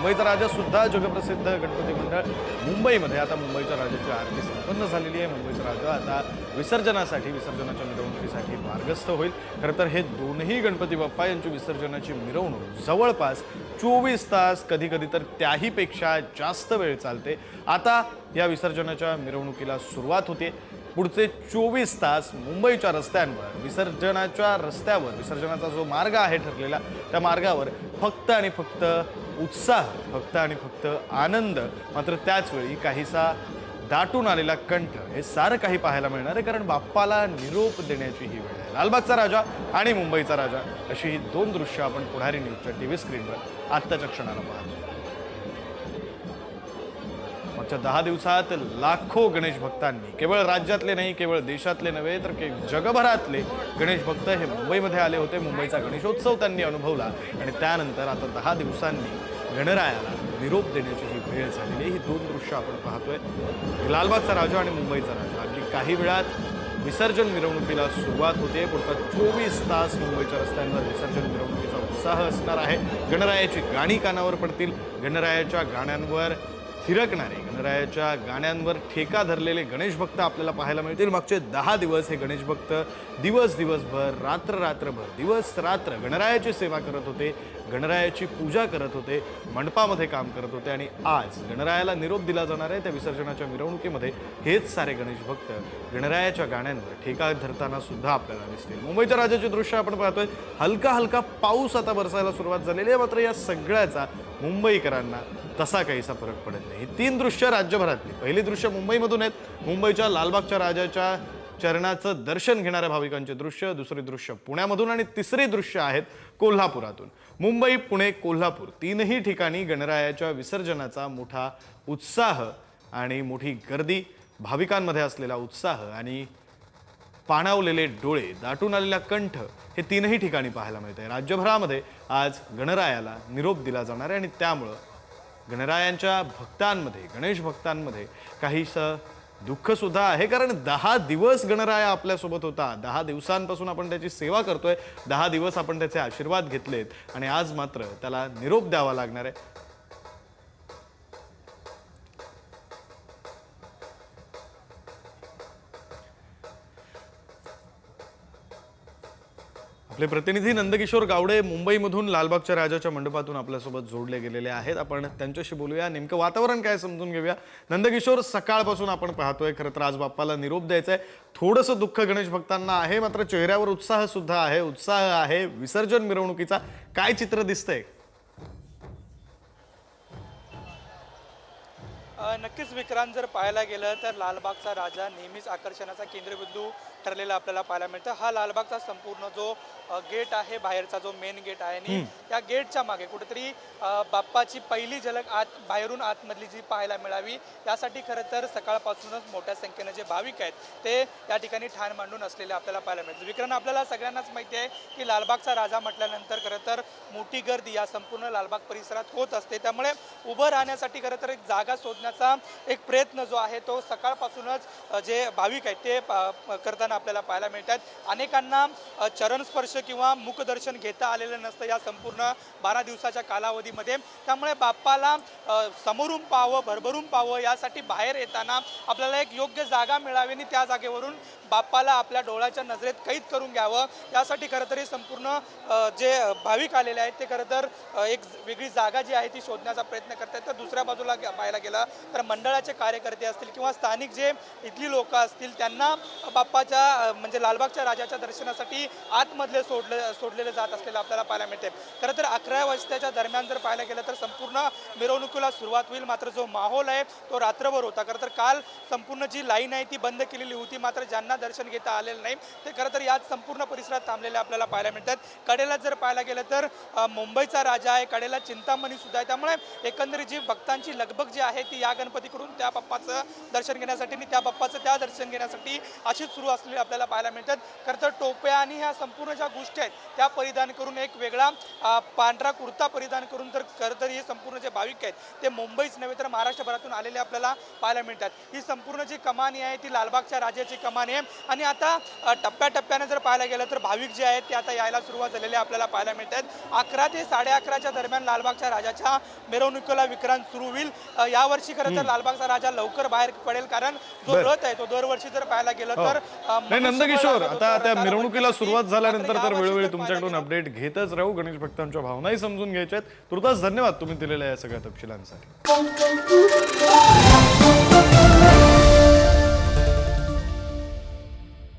मुंबईचा राजा सुद्धा जगप्रसिद्ध गणपती मंडळ मुंबईमध्ये आता मुंबईच्या राजाची आरती संपन्न झालेली आहे. मुंबईचा राजा आता विसर्जनासाठी विसर्जनाच्या मिरवणुकीसाठी मार्गस्थ होईल. खरं तर हे दोनही गणपती बाप्पा यांची विसर्जनाची मिरवणूक जवळपास चोवीस तास कधी कधी तर त्याहीपेक्षा जास्त वेळ चालते. आता या विसर्जनाच्या मिरवणुकीला सुरुवात होते. पुढचे चोवीस तास मुंबईच्या रस्त्यांवर विसर्जनाच्या रस्त्यावर विसर्जनाचा जो मार्ग आहे ठरलेला त्या मार्गावर फक्त आणि फक्त उत्साह फक्त आणि फक्त आनंद. मात्र त्याच वेळी काहीसा दाटून आलेला कंठ हे सारं काही पाहायला मिळणार आहे कारण बाप्पाला निरोप देण्याची ही वेळ आहे. लालबागचा राजा आणि मुंबईचा राजा अशी ही दोन दृश्य आपण पुढारी न्यूजच्या टी व्ही स्क्रीनवर आत्ताच्या क्षणाला पाहतो. मागच्या दहा दिवसात लाखो गणेश भक्तांनी केवळ राज्यातले नाही केवळ देशातले नव्हे तर के जगभरातले गणेश भक्त हे मुंबईमध्ये आले होते. मुंबईचा गणेशोत्सव त्यांनी अनुभवला आणि त्यानंतर आता दहा दिवसांनी गणरायाला निरोप देण्याची ही वेळ झालेली आहे ही दोन दृश्य आपण पाहतोय. लालबागचा राजा आणि मुंबईचा राजा. अगदी काही वेळात विसर्जन मिरवणुकीला सुरुवात होते. पुढचा चोवीस तास मुंबईच्या रस्त्यांवर विसर्जन मिरवणुकीचा उत्साह असणार आहे. गणरायाची गाणी कानावर पडतील. गणरायाच्या गाण्यांवर थिरकणारे. गणरायाच्या गाण्यांवर ठेका धरलेले गणेश भक्त आपल्याला पाहायला मिळतील. मागचे दहा दिवस हे गणेश भक्त दिवस दिवसभर रात्र रात्रभर दिवस रात्र गणरायाची सेवा करत होते गणरायाची पूजा करत होते मंडपामध्ये काम करत होते आणि आज गणरायाला निरोप दिला जाणार आहे त्या विसर्जनाच्या मिरवणुकीमध्ये हेच सारे गणेश भक्त गणरायाच्या गाण्यांवर ठेका धरताना सुद्धा आपल्याला दिसतील. मुंबईच्या राजाचे दृश्य आपण पाहतोय. हलका हलका पाऊस आता बरसायला सुरुवात झालेली आहे. मात्र या सगळ्याचा मुंबईकरांना तसा काहीसा फरक पडत नाही. तीन दृश्य राज्यभरातली. पहिली दृश्य मुंबईमधून आहेत. मुंबईच्या लालबागच्या राजाच्या चरणाचं दर्शन घेणाऱ्या भाविकांचे दृश्य दुसरी दृश्य पुण्यामधून आणि तिसरी दृश्य आहेत कोल्हापुरातून. मुंबई पुणे कोल्हापूर तीनही ठिकाणी गणरायाच्या विसर्जनाचा मोठा उत्साह आणि मोठी गर्दी भाविकांमध्ये असलेला उत्साह आणि पाणावलेले डोळे दाटून आलेला कंठ हे तीनही ठिकाणी पाहायला मिळते राज्यभरामध्ये आज गणरायाला निरोप दिला जाणार आहे आणि त्यामुळं गणरायांच्या भक्तांमध्ये गणेश भक्तांमध्ये काहीसं दुःखसुद्धा आहे. कारण दहा दिवस गणराया आपल्यासोबत होता. दहा दिवसांपासून आपण त्याची सेवा करतोय. दहा दिवस आपण त्याचे आशीर्वाद घेतलेत. आणि आज मात्र त्याला निरोप द्यावा लागणार आहे. आपले प्रतिनिधी नंदकिशोर गावडे मुंबईमधून लालबागच्या राजाच्या मंडपातून आपल्यासोबत जोडले गेलेले आहेत. आपण त्यांच्याशी बोलूया. नेमकं वातावरण काय समजून घेऊया. नंदकिशोर सकाळपासून आपण पाहतोय खरं तर आज बाप्पाला निरोप द्यायचा आहे थोडंसं दुःख गणेश भक्तांना आहे मात्र चेहऱ्यावर उत्साह सुद्धा आहे. उत्साह आहे विसर्जन मिरवणुकीचा. काय चित्र दिसतंय? नक्कीच विक्रांत जर पाहायला गेलं तर लालबागचा राजा नेहमीच आकर्षणाचा केंद्रबिंदू ठरलेला आपल्याला पाहायला मिळतं. हा लालबागचा संपूर्ण जो गेट आहे बाहेरचा जो मेन गेट आहे आणि या गेटच्या मागे कुठेतरी बाप्पाची पहिली झलक आत बाहेरून आतमधली जी पाहायला मिळावी यासाठी खरं तर सकाळपासूनच मोठ्या संख्येनं जे भाविक आहेत ते या ठिकाणी ठाण मांडून असलेले आपल्याला पाहायला मिळतं. विक्रांत आपल्याला सगळ्यांनाच माहिती आहे की लालबागचा राजा म्हटल्यानंतर खरं तर मोठी गर्दी या संपूर्ण लालबाग परिसरात होत असते. त्यामुळे उभं राहण्यासाठी खरं तर एक जागा शोधण्याचा एक प्रयत्न जो आहे तो सकाळपासूनच जे भाविक आहेत ते प- करताना आपल्याला पाहायला मिळतात. अनेकांना चरणस्पर्श किंवा मुखदर्शन घेता आलेलं नसतं या संपूर्ण बारा दिवसाच्या कालावधीमध्ये. त्यामुळे बाप्पाला समोरून पाहावं भरभरून पाहावं यासाठी बाहेर येताना आपल्याला एक योग्य जागा मिळावी आणि त्या जागेवरून बाप्पाला आपल्या डोळ्याच्या नजरेत कैद करून घ्यावं. यासाठी खरं तर हे संपूर्ण जे भाविक आलेले आहेत ते खरं तर एक वेगळी जागा जी आहे ती शोधण्याचा प्रयत्न करतात तर दुसऱ्या बाजूला पाहायला गेलं तर मंडळाचे कार्यकर्ते असतील किंवा स्थानिक जे इथली लोक असतील त्यांना बाप्पाच्या म्हणजे लालबागच्या राजाच्या दर्शनासाठी आतमधले सोडले सोडलेले जात असलेलं आपल्याला पाहायला मिळते. खरं तर अकरा वाजताच्या दरम्यान जर पाहायला गेलं तर संपूर्ण मिरवणुकीला सुरुवात होईल. मात्र जो माहोल आहे तो रात्रभर होता. खरं तर काल संपूर्ण जी लाईन आहे ती बंद केलेली होती. मात्र ज्यांना दर्शन घेता आलेलं नाही ते खरं तर यात संपूर्ण परिसरात थांबलेले आपल्याला पाहायला मिळतात. कडेला जर पाहायला गेलं तर मुंबईचा राजा आहे. कडेला चिंतामणी सुद्धा आहे. त्यामुळे एकंदरीत जी भक्तांची लगबग जी आहे ती या गणपतीकडून त्या बाप्पाचं दर्शन घेण्यासाठी आणि त्या बाप्पाचं त्या दर्शन घेण्यासाठी अशीच सुरू असलेली आपल्याला पाहायला मिळतात. खरं तर टोप्या आणि ह्या संपूर्ण ज्या गोष्टी आहेत त्या परिधान करून एक वेगळा पांढरा कुर्ता परिधान करून तर खरं तर हे संपूर्ण जे भाविक आहेत ते मुंबईच नव्हे तर महाराष्ट्रभरातून आलेले आपल्याला पाहायला मिळतात. ही संपूर्ण जी कमानी आहे ती लालबागच्या राजाची कमानी आहे. आणि आता टप्प्याटप्प्याने जर पाहायला गेलं तर भाविक जे आहेत ते आता यायला सुरुवात झालेली आपल्याला पाहायला मिळतात. अकरा ते साडे अकराच्या दरम्यान लालबागच्या राजाच्या मिरवणुकीला विक्रांत सुरू होईल. यावर्षी खरं तर लालबागचा राजा लवकर बाहेर पडेल कारण जो. रथ आहे तो दरवर्षी जर पाहायला गेलं हो. तर नाही नंदकिशोर आता त्या मिरवणुकीला सुरुवात झाल्यानंतर तर वेळोवेळी तुमच्याकडून अपडेट घेतच राहू. गणेश भक्तांच्या भावनाही समजून घ्यायच्या आहेत. तुर्तास धन्यवाद तुम्ही दिलेल्या या सगळ्या तपशिलांसाठी.